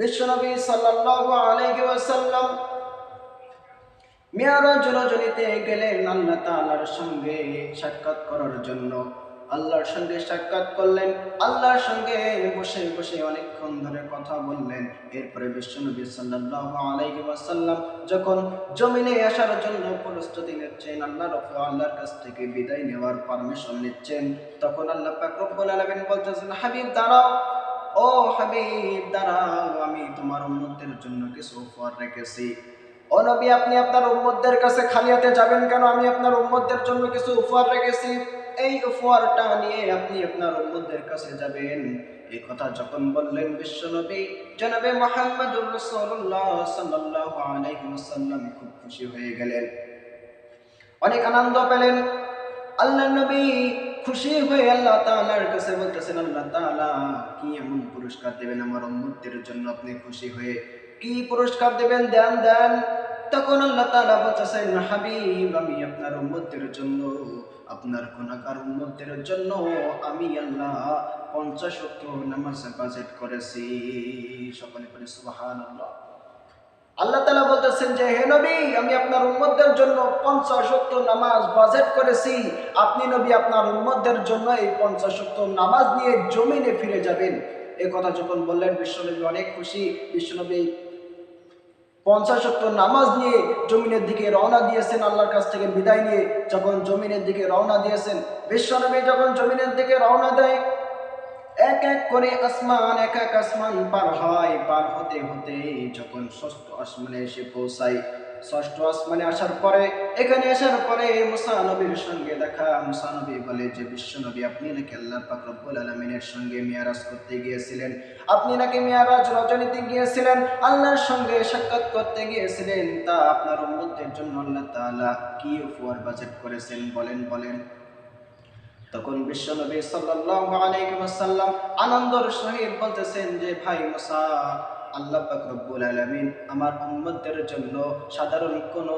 বিশ্বনবী সাল্লাল্লাহু আলাইহি ওয়াসাল্লাম মেয়ারাজ রজনীতে গেলেন আল্লাহ তাআলার সঙ্গে সাক্ষাৎ করার জন্য। আল্লাহর সঙ্গে সাক্ষাৎ করলেন, আল্লাহর সঙ্গে বসে বসে অনেকক্ষণ ধরে কথা বললেন। এরপরে বিশ্বনবী সাল্লাল্লাহু আলাইহি ওয়াসাল্লাম যখন জমিনে আসার জন্য প্রস্তুতি নিচ্ছেন, আল্লাহ রফু আল্লাহর কাছ থেকে বিদায় নেওয়ার পারমিশন নিচ্ছেন, তখন আল্লাহ পাক রব্বুল আলামিন বলতেছেন, হাবিব, দাঁড়াও। ও হাবিব, দাঁড়াও, আমি তোমার জন্য কিছু রেখেছি। ও নবী, আপনি আপনার কাছে যাবেন কেন? আমি আপনার জন্য কিছু উপহার রেখেছি। এই উপহারটা নিয়ে আপনি আপনার কাছে যাবেন। এই কথা যখন বললেন জনাবে খুব খুশি হয়ে গেলেন। অনেক আনন্দ পেলেন। আল্লাহ নবী খুশি হয়ে আল্লাহ তাআলার কাছে বলতেছেন আল্লাহ তাআলা কি এমন পুরস্কার দেবেন আমার উম্মতের জন্য? আপনি খুশি হয়ে কি পুরস্কার দেবেন? দেন দেন। তখন আল্লাহ তাআলা বলতেছেন, হাবিব, আমি আপনার উম্মতের জন্য, আপনার গুনাহগার উম্মতের জন্য আমি আল্লাহ পঞ্চাশ নামাজ বাজেট করেছি। সকলে পড়ে সুবহানাল্লাহ। আল্লাহ তালা বলতেছেন যে, হে নবী, আমি আপনার উম্মতদের জন্য পঞ্চাশ শক্ত নামাজ বাজেট করেছি। আপনি নবী, আপনার উম্মতদের জন্য এই পঞ্চাশ শক্ত নামাজ নিয়ে জমিনে ফিরে যাবেন। এ কথা যখন বললেন, বিশ্বনবী অনেক খুশি। বিশ্বনবী পঞ্চাশ শক্ত নামাজ নিয়ে জমিনের দিকে রওনা দিয়েছেন আল্লাহর কাছ থেকে বিদায় নিয়ে। যখন জমিনের দিকে রওনা দিয়েছেন, বিশ্বনবী যখন জমিনের দিকে রওনা দেয় এক এক করে আসমান, এক এক আসমান পার হয়, পার হতে হতে যখন ষষ্ঠ আসমানে এসে পৌঁছায়। ষষ্ঠ আসমানে আসার পরে, এখানে আসার পরে মুসানবীর সঙ্গে দেখা। মুসানবী বলে, যে বিশ্ব নবী, আপনি নাকি আল্লাহ পাক রব্বুল আলমিনের সঙ্গে মিয়ারাজ করতে গিয়েছিলেন। আপনি নাকি মিয়ারাজ রজনীতে গিয়েছিলেন, আল্লাহর সঙ্গে সাক্ষাৎ করতে গিয়েছিলেন। তা আপনার উম্মতের জন্য আল্লাহ তাআলা কি উপহার বাজেট করেছেন? বলেন বলেন। তখন বিশ্বনবী সাল্লাল্লাহু আলাইহি ওয়াসাল্লাম আনন্দর সহিত বলতেছেন যে, ভাই মুসা, আল্লাহ পাক রব্বুল আলামিন আমার উম্মতদের জন্য সাধারণ কোনো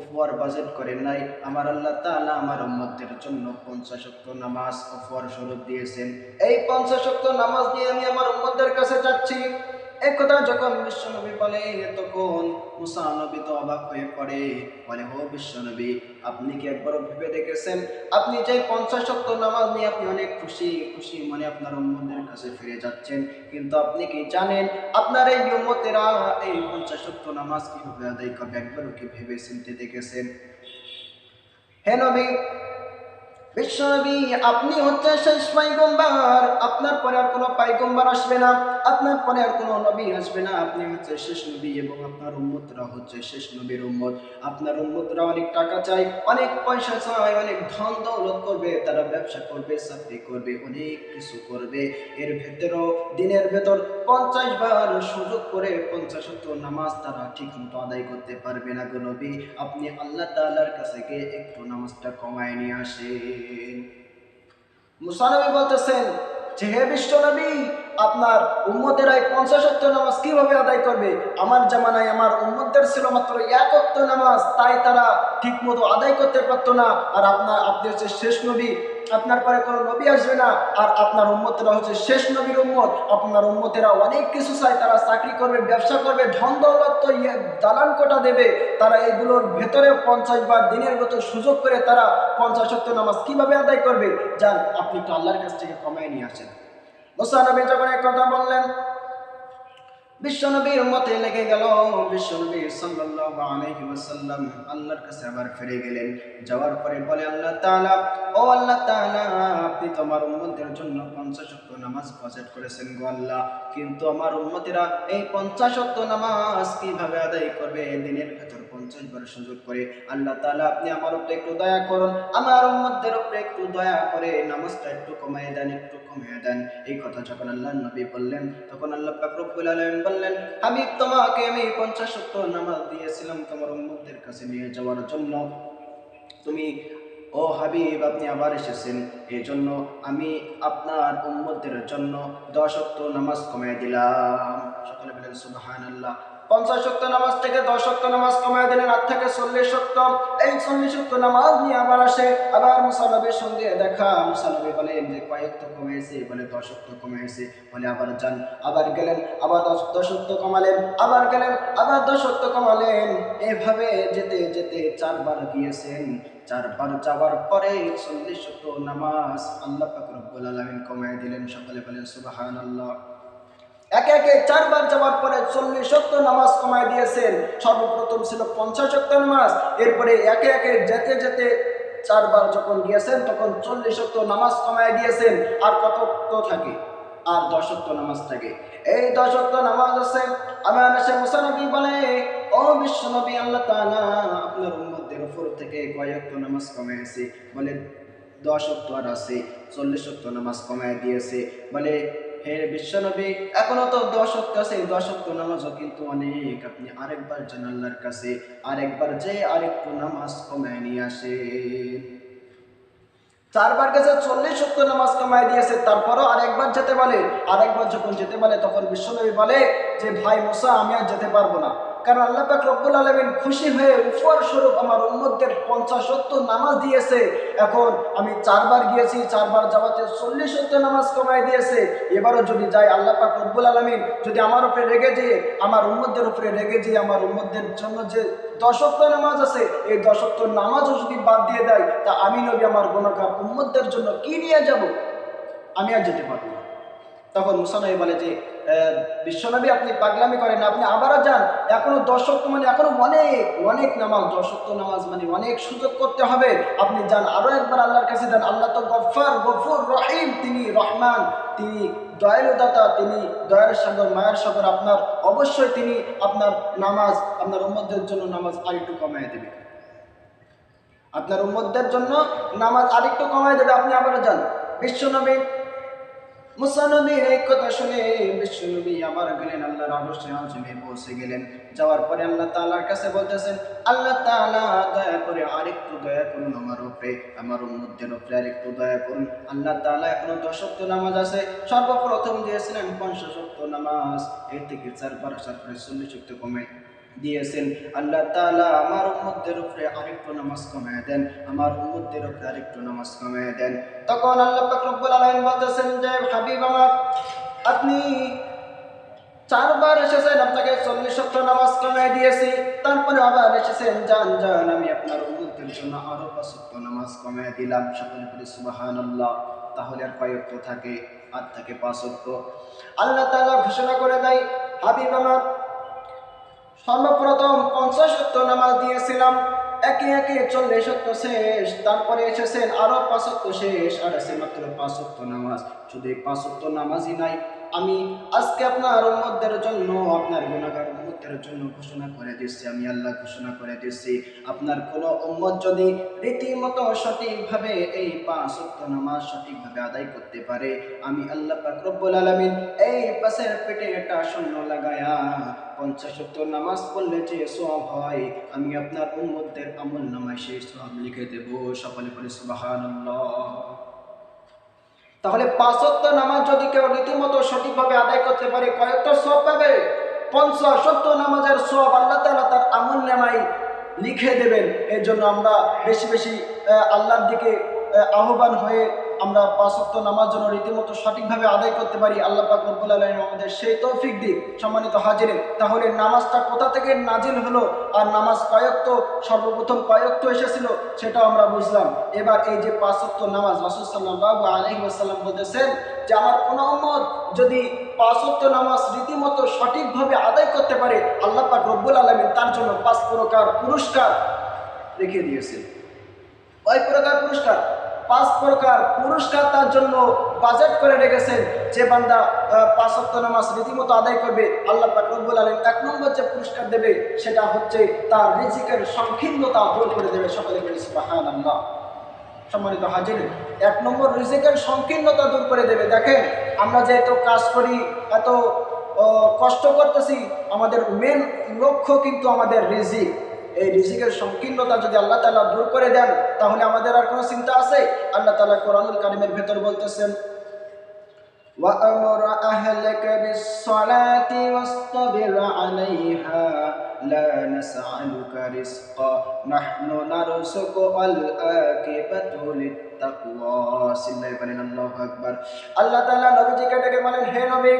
উপহার বাজেট করেন নাই। আমার আল্লাহ তাআলা আমার উম্মতদের জন্য পঞ্চাশ ওয়াক্ত নামাজ উপহার স্বরূপ দিয়েছেন। এই পঞ্চাশ শক্ত নামাজ নিয়ে আমি আমার উম্মতদের কাছে যাচ্ছি। এই কথা যখন বিশ্বনবী বলে তখন মুসা নবী তো অবাক হয়ে পড়ে। বলে, ও বিশ্বনবী, আপনি কি একবারও ভেবে দেখেছেন? আপনি যে পঞ্চাশ শক্ত নামাজ নিয়ে আপনি অনেক খুশি খুশি মনে আপনার উম্মতের কাছে ফিরে যাচ্ছেন। কিন্তু আপনি কি জানেন, আপনার এই উম্মতেরা এই পঞ্চাশ শক্ত নামাজ কীভাবে আদায় করবে? একবারও কি ভেবে চিনতে দেখেছেন? হে নবী বিশ্বনবী, আপনি হচ্ছে শেষ পাইগম্বার আপনার পরে আর কোনো পাইগম্বার আসবে না। আপনার পরে আর কোনো নবী আসবে না। আপনি হচ্ছে শেষ নবী এবং আপনার উম্মতরা হচ্ছে শেষ নবীর উম্মত। আপনার উম্মতরা অনেক টাকা চাই অনেক পয়সা চায়, অনেক ধন দৌলত করবে, তারা ব্যবসা করবে, চাকরি করবে, অনেক কিছু করবে। এর ভেতরেও, দিনের ভেতর পঞ্চাশ বার সুযোগ করে পঞ্চাশ নামাজ তারা ঠিক মতো আদায় করতে পারবে না গো নবী। আপনি আল্লাহ তাআলার কাছে গিয়ে একটু নামাজটা কমায় নিয়ে আসেন। মুসানবী বলতেছেন যে, হে বিশ্ব নবী, আপনার উম্মতেরা এই পঞ্চাশত্ব নামাজ কীভাবে আদায় করবে? আমার জামানায় আমার উম্মতদের ছিল মাত্র একত্ব নামাজ, তাই তারা ঠিক মতো আদায় করতে পারতো না। আর আপনার, আপনি হচ্ছে শেষ নবী। আপনার পরে কোনো নবী আসবে না, আর আপনার উম্মতেরা হচ্ছে শেষ নবীর উম্মত। আপনার উন্মতেরা অনেক কিছু চায়, তারা চাকরি করবে, ব্যবসা করবে, ধন দৌলত ইয়ে দালান কোটা দেবে। তারা এগুলোর ভেতরে পঞ্চাশ বার দিনের মতো সুযোগ করে তারা পঞ্চাশ সত্য নামাজ কীভাবে আদায় করবে? যান, আপনি তো আল্লাহর কাছ থেকে কমায় নিয়ে আসেন। মুসানবী যখন এক কথা বললেন বিশ্বনবীর মতে লেগে গেল, বিশ্বনবী সাল্লাল্লাহু আলাইহি ওয়াসাল্লাম আল্লাহর কাছে আবার ফিরে গেলেন। যাওয়ার পরে বলে, আল্লাহ তাআলা, ও আল্লাহ তাআলা, আপনি তো আমার উম্মতের জন্য 50 ওয়াক্ত নামাজ বাজেট করেছেন গো আল্লাহ। কিন্তু আমার উম্মতেরা এই 50 ওয়াক্ত নামাজ কীভাবে আদায় করবে? দিনের 50 বার সুযোগ করে। আল্লাহ তাআলা, আপনি আমার উপরে একটু দয়া করুন, আমার উম্মতদের উপরে একটু দয়া করে নামাজটা একটু কমিয়ে দেন, একটু কমিয়ে দেন। এই কথা যখন আল্লাহ নবী বললেন, তখন আল্লাহ রব্বুল আলামিন বললেন হাবিব তোমাকে আমি পঞ্চাশ শক্ত নামাজ দিয়েছিলাম তোমার উম্মতদের কাছে নিয়ে যাওয়ার জন্য। তুমি, ও হাবিব, আপনি আবার এসেছেন। এই জন্য আমি আপনার উম্মতদের জন্য দশ অক্ত নামাজ কমিয়ে দিলাম। সকলে বলেন সুবহান আল্লাহ পঞ্চাশ শক্ত নামাজ থেকে দশ শক্ত নামাজ কমায় দিলেন, আট থেকে চল্লিশ শক্ত। এই চল্লিশ শক্ত নামাজ নিয়ে আবার আসে, আবার মুসানবীর সঙ্গে দেখা। মুসানবী বলেন যে কয়েক তো কমেছে বলে, দশ শক্ত কমেছে বলে, আবার যান। আবার গেলেন, আবার দশ দশ শক্ত কমালেন, আবার গেলেন, আবার দশ শক্ত কমালেন। এভাবে যেতে যেতে চারবার গিয়েছেন। চারবার যাওয়ার পরে চল্লিশ শক্ত নামাজ আল্লাহ পাক রব্বুল আলামিন কমায় দিলেন। সকলে বলেন, সুবহানাল্লাহ। একে একে চারবার যাওয়ার পরে চল্লিশ শক্ত নামাজ কমায় দিয়েছেন। সর্বপ্রথম ছিল পঞ্চাশ শক্ত নামাজ। এরপরে একে একে যেতে যেতে চারবার যখন গিয়েছেন, তখন চল্লিশ শক্ত নামাজ কমায় দিয়েছেন। আর কত থাকে? আর দশক্ত নামাজ থাকে। এই দশক্ত নামাজ আছে। আমার সে মুসানবী বলে, ও বিশ্বনবী আল্লাহ তাআলা আপনার উম্মতদের উপর থেকে কয়েকটা নামাজ কমাইছে বলে, দশ অক্ট আর আছে চল্লিশত্ব নামাজ কমায় দিয়েছে। বলে হে বিশ্বনবী, এখনও তো দশ অক্ট আছে এই দশ নামাজও কিন্তু অনেক। আপনি আরেকবার যেন আল্লাহর কাছে, আরেকবার যে আরেকটু নামাজ কমায় নিয়ে আসে চারবার গেছে, চল্লিশ সত্য নামাজ কমায় দিয়েছে তারপরও আরেকবার যেতে বলে, আরেকবার যখন যেতে বলে, তখন বিশ্বনবী বলে যে, ভাই মোসা, আমি আর যেতে পারব না। কারণ আল্লাহ পাক রব্বুল আলমিন খুশি হয়ে উপহার স্বরূপ আমার উন্মতদের পঞ্চাশ নামাজ দিয়েছে। এখন আমি চারবার গিয়েছি, চারবার যাওয়াতে চল্লিশ সত্তর নামাজ কমায় দিয়েছে। এবারও যদি যাই আল্লাহ পাক রব্বুল আলমিন যদি আমার উপরে রেগে যেয়ে, আমার উন্মতদের উপরে রেগে যেয়ে আমার উন্মতদের জন্য যে দশক্ত নামাজ আছে, এই দশক্ত নামাজও যদি বাদ দিয়ে দেয়, তা আমি নবী আমার গুণকার উম্মতদের জন্য কি নিয়ে যাব? আমি আর যেতে পারব তখন মুসানবী বলে যে বিশ্বনবী আপনি পাগলামি করেন আপনি আবারও যান। এখনও দশক্ত মানে এখনও অনেক অনেক নামাজ দশক্ত নামাজ মানে অনেক সুযোগ করতে হবে। আপনি যান, আরও একবার আল্লাহর কাছে যান। আল্লাহ তো গফার গফুর রহিম। তিনি রহমান, তিনি দয়ালু দাতা তিনি দয়ার সাগর, মায়ের সাগর। আপনার অবশ্যই তিনি আপনার নামাজ, আপনার উম্মতদের জন্য নামাজ আরেকটু কমায় দেবে। আপনার উম্মতদের জন্য নামাজ আরেকটু কমায় দেবে। আপনি আবারও যান। বিশ্বনবী মুসানবীর এই কথা শুনে বিশ্বনবী আবার গেলেন, আল্লাহর আজমে পৌঁছে গেলেন। যাওয়ার পরে আল্লাহ তাআলার কাছে বলতেছেন, আল্লাহ তাআলা দয়া করে আরেকটু দয়া করুন আমার উপরে আমার উপরে আরেকটু দয়া করুন। আল্লাহ তাআলা এখনও নামাজ আছে। সর্বপ্রথম দিয়েছিলেন পঞ্চাশক্ত নামাজ। এর থেকে চারবার চল্লিশ কমে। দিয়েছেন। আল্লাহ তালা আমার উম্মতদের উপরে আরেকটু নামাজ কমায় দেন, আমার উম্মতদের উপরে আরেকটু নামাজ কমায় দেন। তখন আল্লাহ পাক রব্বুল আলামিন বলতেছেন যে, হাবিব আমার, আপনি চারবার এসেছেন, আপনাকে চল্লিশ শক্ত নামাজ কমায় দিয়েছি। তারপরে আবার এসেছেন, যান যান, আমি আপনার উম্মতের জন্য আরও পাঁচ নামাজ কমায় দিলাম। সকলে বলি, সুবহানাল্লাহ। তাহলে আর কয়েকটা থাকে? আর থাকে পাঁচ শক্ত আল্লাহ তাআলা ঘোষণা করে দেয়, হাবিব আমার সর্বপ্রথম পঞ্চাশ সত্য নামাজ দিয়েছিলাম। একে একে চল্লিশ সত্য শেষ। তারপরে এসেছেন আরও পাঁচ সত্য শেষ। আর আছে মাত্র পাঁচ সত্য নামাজ। শুধু এই পাঁচ সত্য নামাজই নাই আমি আজকে আপনার উম্মতদের জন্য, আপনার গুণাগার উম্মতের জন্য ঘোষণা করে দিচ্ছি আমি আল্লাহ ঘোষণা করে দিচ্ছি আপনার কোনো উম্মত যদি রীতিমতো সঠিকভাবে এই পাঁচ সত্য নামাজ সঠিকভাবে আদায় করতে পারে, আমি আল্লাহ পাক রব্বুল আলামিন এই পাশের পেটে একটা শূন্য লাগায়া পঞ্চাশ সত্তর নামাজ পড়লে যে সব হয়, আমি আপনার উম্মতদের আমল নামায় সেই সব লিখে দেব। সকলে বলে সুবহানাল্লাহ। তাহলে পাঁচত্ব নামাজ যদি কেউ রীতিমতো সঠিকভাবে আদায় করতে পারে, কয়েকটা সব পাবে? পঞ্চাশ সত্তর নামাজের সব আল্লাহ তালা তার আমল নামাই লিখে দেবেন। এর জন্য আমরা বেশি বেশি আল্লাহর দিকে আহ্বান হয়ে আমরা পাঁচত্ব নামাজ যেন রীতিমতো সঠিকভাবে আদায় করতে পারি, আল্লাহ পাক রব্বুল আলামিন আমাদের সেই তৌফিক দিক। সম্মানিত হাজিরে তাহলে নামাজটা কোথা থেকে নাজিল হলো আর নামাজ কয়েকত সর্বপ্রথম কয়েকত এসেছিল সেটাও আমরা বুঝলাম। এবার এই যে পাঁচত্ব নামাজ রাসুল সাল্লাহ আলহি আসাল্লাম বলতেছেন যে, আমার কোনো যদি পাঁচত্ব নামাজ রীতিমতো সঠিকভাবে আদায় করতে পারে, আল্লাহ পাক রব্বুল আলমিন তার জন্য পাঁচ প্রকার পুরস্কার রেখে দিয়েছে কয় প্রকার পুরস্কার? পাঁচ প্রকার পুরস্কার তার জন্য বাজেট করে রেখেছেন। যে বান্দা পাঁচ ওয়াক্ত নামাজ রীতিমতো আদায় করবে, আল্লাহ পাক রব্বুল আলামিন এক নম্বর যে পুরস্কার দেবে, সেটা হচ্ছে তার রিজিকের সংকীর্ণতা দূর করে দেবে সকলে বলি সুবহানাল্লাহ। সম্মানিত হাজির, এক নম্বর রিজিকের সংকীর্ণতা দূর করে দেবে। দেখেন, আমরা যে এত কাজ করি, এত কষ্ট করতেছি, আমাদের মেন লক্ষ্য কিন্তু আমাদের রিজিক। এই রিজিকের সংকীর্ণতা যদি আল্লাহ তালা দূর করে দেন তাহলে আমাদের আর কোনো চিন্তা আছে আল্লাহ তালা কোরআনুল কারিমের ভেতর বলতেছেন وأمر أهلك بالصلاة واصطبر عليها لا نسألك رزقا نحن نرزق والآكبة للتقوى সিল্লাই বলেন আল্লাহু আকবার আল্লাহ তাআলা নবীজিকে ডেকে বলেন হে নবী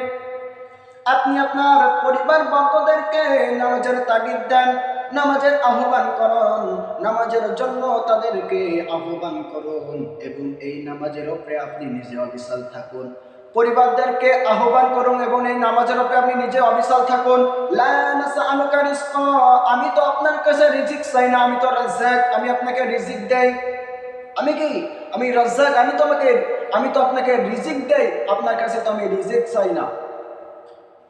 আপনি আপনার পরিবার বর্গদেরকে নামাজের তাগিদ দেন নামাজের আহ্বান করুন, নামাজের জন্য তাদেরকে আহ্বান করুন এবং এই নামাজের ওপরে আপনি নিজে অবিশাল থাকুন। পরিবারদেরকে আহ্বান করুন এবং এই নামাজের ওপরে আপনি নিজে অবিশাল থাকুন। আমি তো আপনার কাছে রিজিক চাই না, আমি তো রাজ্জাক, আমি আপনাকে রিজিক দেই। আমি কি? আমি রাজ্জাক, আমি তো আমাকে, আমি তো আপনাকে রিজিক দেই, আপনার কাছে তো আমি রিজিক চাই না।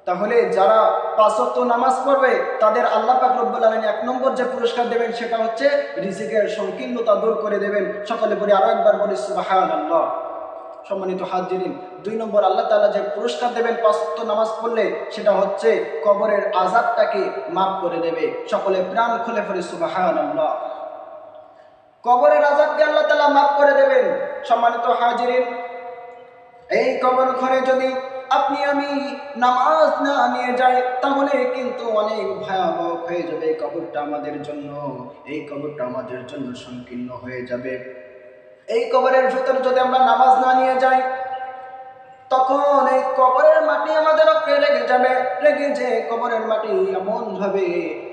তাহলে যারা পাঁচত্ব নামাজ পড়বে, তাদের আল্লাহ পাক রব্বুল আলামিন এক নম্বর যে পুরস্কার দেবেন, সেটা হচ্ছে রিজিকের সংকীর্ণতা দূর করে দেবেন। সকলে বলি আরও একবার বলি, সুবহানাল্লাহ। সম্মানিত হাজিরিন, দুই নম্বর আল্লাহ তাআলা যে পুরস্কার দেবেন পাঁচত্ব নামাজ পড়লে, সেটা হচ্ছে কবরের আযাবটাকে মাফ করে দেবে। সকলে প্রাণ খুলে পড়ে, সুবহানাল্লাহ। কবরের আযাবকে আল্লাহ তাআলা মাফ করে দেবেন। সম্মানিত হাজিরিন, এই কবর ঘরে যদি আপনি আমি নামাজ না নিয়ে যাই, তাহলে কিন্তু অনেক ভয়াবহ হয়ে যাবে এই কবরটা আমাদের জন্য। এই কবরটা আমাদের জন্য সংকীর্ণ হয়ে যাবে। এই কবরের ভেতর যদি আমরা নামাজ না নিয়ে যাই তখন এই কবরের মাটি আমাদের উপরে লেগে যাবে? লেগে যে কবরের মাটি এমন ভাবে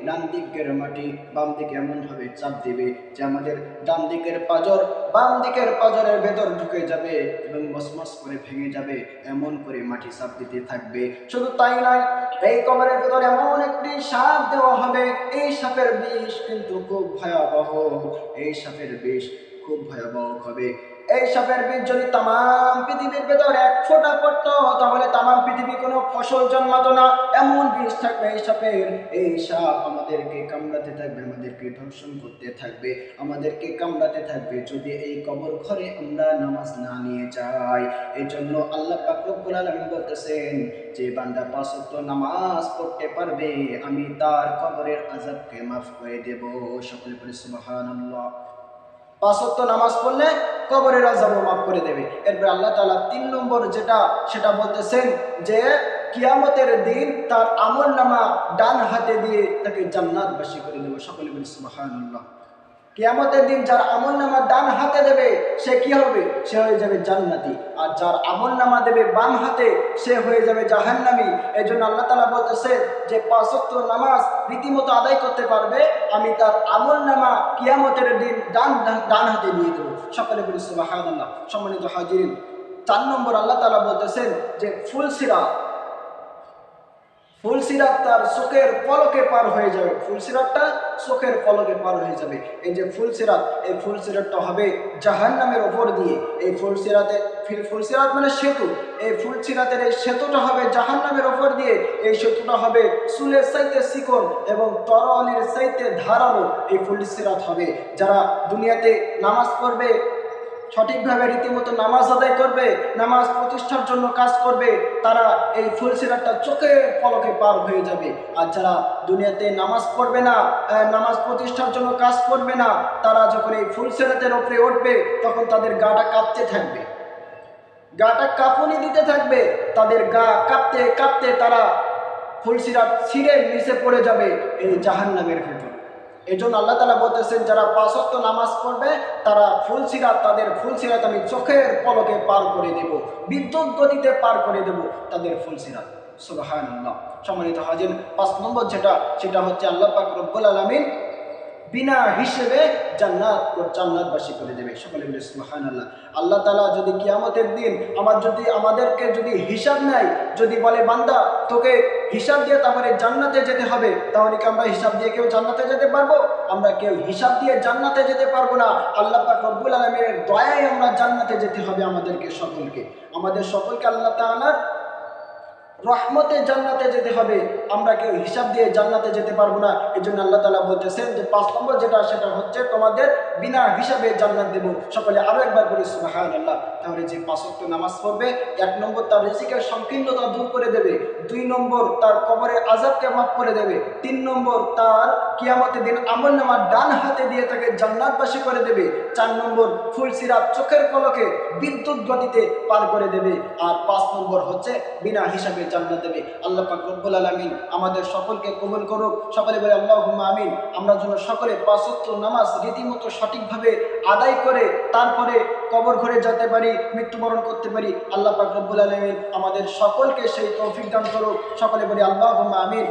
ডান দিকের মাটি বাম দিকে এমন ভাবে চাপ দিবে যে আমাদের ডান দিকের পাজর বাম দিকের পাজরের ভেতর ঢুকে যাবে এবং মসমস করে ভেঙে যাবে, এমন করে মাটি চাপ দিতে থাকবে। শুধু তাই নয়, এই কবরের ভেতর এমন একটি সাপ দেওয়া হবে, এই সাপের বিষ কিন্তু খুব ভয়াবহ, এই সাপের বিষ খুব ভয়াবহ হবে। এই সাপের বীজ যদি তাম পৃথিবীর ভেতর এক ফোঁটা পড়তো, তাহলে তাম পৃথিবী কোনো ফসল জন্মাতো না। এমন বীজ থাকবে এই সাপের। এই সাপ আমাদেরকে কামড়াতে থাকবে, আমাদেরকে দর্শন করতে থাকবে, আমাদেরকে কামড়াতে থাকবে। যদি এই কবর ঘরে আমরা নামাজ না নিয়ে যাই এই জন্য আল্লাহ পাক রব্বুল আলামিন বলতেছেন, যে বান্দা ওয়াক্ত নামাজ পড়তে পারবে, আমি তার কবরের আযাবকে মাফ করে দেব। সকলে সুবহানাল্লাহ। পাঁচত্ব নামাজ পড়লে কবরের আজাবও মাফ করে দেবে। এরপর আল্লাহ তালা তিন নম্বর যেটা, সেটা বলতেছেন যে, কিয়ামতের দিন তার আমল নামা ডান হাতে দিয়ে তাকে জান্নাতবাসী করে দেবে। সকলে বলি সুবহানাল্লাহ। কিয়ামতের দিন যার আমল নামা ডান হাতে দেবে, সে কি হবে? সে হয়ে যাবে জান্নাতি। আর যার আমল নামা দেবে বাম হাতে, সে হয়ে যাবে জাহান্নামি। এই জন্য আল্লাহ তালা বলতেছে যে পাঁচত্ব নামাজ রীতিমতো আদায় করতে পারবে, আমি তার আমল নামা কিয়ামতের দিন ডান ডান- হাতে দিয়ে দেবো। সকলে বলি সুবহানাল্লাহ। সম্মানিত হাজিরিন, চার নম্বর আল্লাহ তালা বলতেছেন যে ফুলসিরা ফুলসিরাত তার চোখের পলকে পার হয়ে যাবে। ফুলসিরাতটা চোখের পলকে পার হয়ে যাবে। এই যে ফুলসিরাত, এই ফুলসিরাতটা হবে জাহান্নামের ওপর দিয়ে। এই ফুলসিরাতে ফিল ফুলসিরাত মানে সেতু। এই ফুলসিরাতের এই সেতুটা হবে জাহান্নামের ওপর দিয়ে। এই সেতুটা হবে চুলের চাইতে চিকন এবং তরলের চাইতে ধারালো এই ফুলসিরাত হবে। যারা দুনিয়াতে নামাজ পড়বে সঠিকভাবে রীতিমতো নামাজ আদায় করবে, নামাজ প্রতিষ্ঠার জন্য কাজ করবে, তারা এই ফুলসিরাতটা চোখে পলকে পার হয়ে যাবে। আর যারা দুনিয়াতে নামাজ পড়বে না নামাজ প্রতিষ্ঠার জন্য কাজ করবে না, তারা যখন এই ফুলসিরাতের ওপরে উঠবে, তখন তাদের গাটা কাঁপতে থাকবে। গাটা কাঁপুনি দিতে থাকবে, তাদের গা কাঁপতে কাঁপতে তারা ফুলসিরাত ছিঁড়ে নিচে পড়ে যাবে, এই জাহান্নামের ভেতর। এই জন্য আল্লাহ তালা বলতেছেন, যারা পাঁচত্ব নামাজ পড়বে, তারা ফুল সিরাত, তাদের ফুল সিরাত আমি চোখের পলকে পার করে দেব, বিদ্যুৎ গতিতে পার করে দেব তাদের ফুল সিরাত। সুবাহ সম্মানিত হাজির, পাঁচ নম্বর যেটা, সেটা হচ্ছে আল্লাহ পাক রব্বুল আলমিন বিনা হিসেবে জান্নাত জান্নাতবাসী করে দেবে। সকলে বলে সুবহান আল্লাহ আল্লাহ তালা যদি কিয়ামতের দিন আমার যদি, আমাদেরকে যদি হিসাব নেয়, যদি বলে, বান্দা, তোকে হিসাব দিয়ে তারপরে জান্নাতে যেতে হবে, তাহলে কি আমরা হিসাব দিয়ে কেউ জান্নাতে যেতে পারব? আমরা কেউ হিসাব দিয়ে জান্নাতে যেতে পারব না। আল্লাহ পাক রব্বুল আলমীর দয়ায় আমরা জান্নাতে যেতে হবে আমাদেরকে সকলকে। আমাদের সকলকে আল্লাহ তাআলার রহমতে জান্নাতে যেতে হবে। আমরা কেউ হিসাব দিয়ে জান্নাতে যেতে পারব না। এই জন্য আল্লাহ তালা বলতেছেন যে, পাঁচ নম্বর যেটা, সেটা হচ্ছে তোমাদের বিনা হিসাবে জান্নাত দেব। সকলে আরও একবার বলি সুবাহান আল্লাহ তাহলে যে পাঁচক্ত নামাজ পড়বে, এক নম্বর তার রিজিকের সংকীর্ণতা দূর করে দেবে। দুই নম্বর তার কবরের আজাবকে মাফ করে দেবে। তিন নম্বর তার কিয়ামতের দিন আমল নামার ডান হাতে দিয়ে তাকে জান্নাতবাসী করে দেবে। চার নম্বর ফুল সিরাপ চোখের পলকে বিদ্যুৎ গতিতে পার করে দেবে। আর পাঁচ নম্বর হচ্ছে বিনা হিসাবে জান্নাত দেবে। আল্লাহ পাক রব্বুল আলামিন আমাদের সকলকে কবুল করুক। সকলে বলে আল্লাহ আমিন। আমরা যেন সকলে পাঁচত্ব নামাজ রীতিমতো সঠিকভাবে আদায় করে, তারপরে কবর ঘরে যেতে পারি, মৃত্যুবরণ করতে পারি। আল্লাহ পাক রব্বুল আলামিন আমাদের সকলকে সেই তৌফিক দান করুক। সকলে বলে আল্লাহ আমিন।